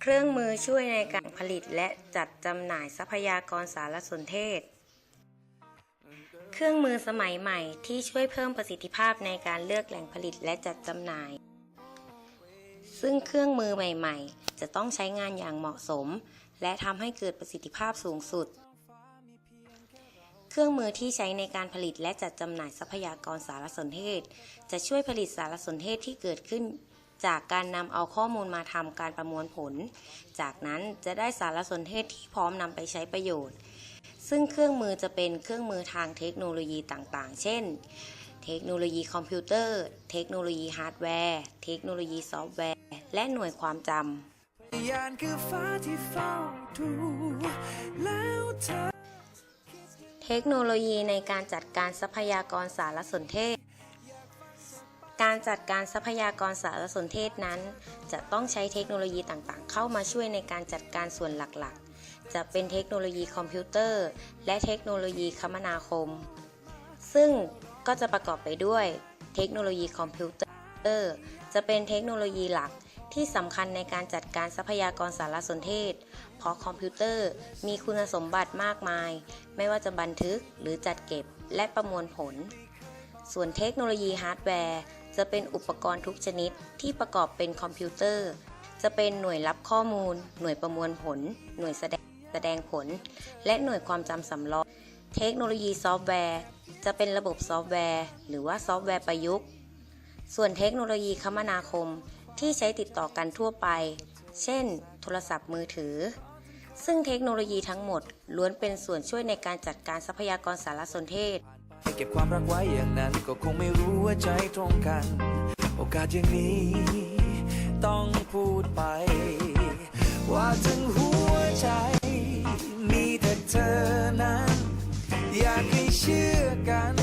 เครื่องมือช่วยในการผลิตและจัดจำหน่ายทรัพยากรสารสนเทศ เครื่องมือสมัยใหม่ที่ช่วยเพิ่มประสิทธิภาพในการเลือกแหล่งผลิตและจัดจำหน่าย ซึ่งเครื่องมือใหม่ ๆ จะต้องใช้งานอย่างเหมาะสม และทำให้เกิดประสิทธิภาพสูงสุด เครื่องมือที่ใช้ในการผลิตและจัดจำหน่ายทรัพยากรสารสนเทศ จะช่วยผลิตสารสนเทศที่เกิดขึ้น จากการนำเอาข้อมูลมาทำการประมวลผล จากนั้นจะได้สารสนเทศที่พร้อมนำไปใช้ประโยชน์ ซึ่งเครื่องมือจะเป็นเครื่องมือทางเทคโนโลยีต่างๆ เช่น เทคโนโลยีคอมพิวเตอร์ เทคโนโลยีฮาร์ดแวร์ เทคโนโลยีซอฟต์แวร์ และหน่วยความจำยานคือฟ้าที่เฝ้าดูแล้วเธอ เทคโนโลยีในการจัดการทรัพยากรสารสนเทศ การจัดการทรัพยากรสารสนเทศนั้น จะต้องใช้เทคโนโลยีต่างๆ เข้ามาช่วยในการจัดการส่วนหลักๆ จะเป็นเทคโนโลยีคอมพิวเตอร์ และเทคโนโลยีคมนาคม ซึ่งก็จะประกอบไปด้วย เทคโนโลยีคอมพิวเตอร์ จะเป็นเทคโนโลยีหลัก ที่สำคัญในการจัดการทรัพยากรสารสนเทศ เพราะคอมพิวเตอร์มีคุณสมบัติมากมาย ไม่ว่าจะบันทึกหรือจัดเก็บและประมวลผล ส่วนเทคโนโลยีฮาร์ดแวร์ จะเป็นอุปกรณ์ทุกชนิดที่ประกอบเป็นคอมพิวเตอร์ จะเป็นหน่วยรับข้อมูล หน่วยประมวลผล หน่วยแสดงแสดงผล และหน่วยความจำสำรอง เทคโนโลยีซอฟต์แวร์ จะเป็นระบบซอฟต์แวร์ หรือว่าซอฟต์แวร์ประยุกต์ ส่วนเทคโนโลยีคมนาคม ที่ใช้ติดต่อกันทั่วไป เช่น โทรศัพท์มือถือ ซึ่งเทคโนโลยีทั้งหมด ล้วนเป็นส่วนช่วยในการจัดการทรัพยากรสารสนเทศ เก็บความรักไว้อย่างนั้นก็คงไม่รู้ว่าใจตรงกัน โอกาสอย่างนี้ ต้องพูดไป ว่าถึงหัวใจ มีแต่เธอนั้น อยากให้เชื่อกัน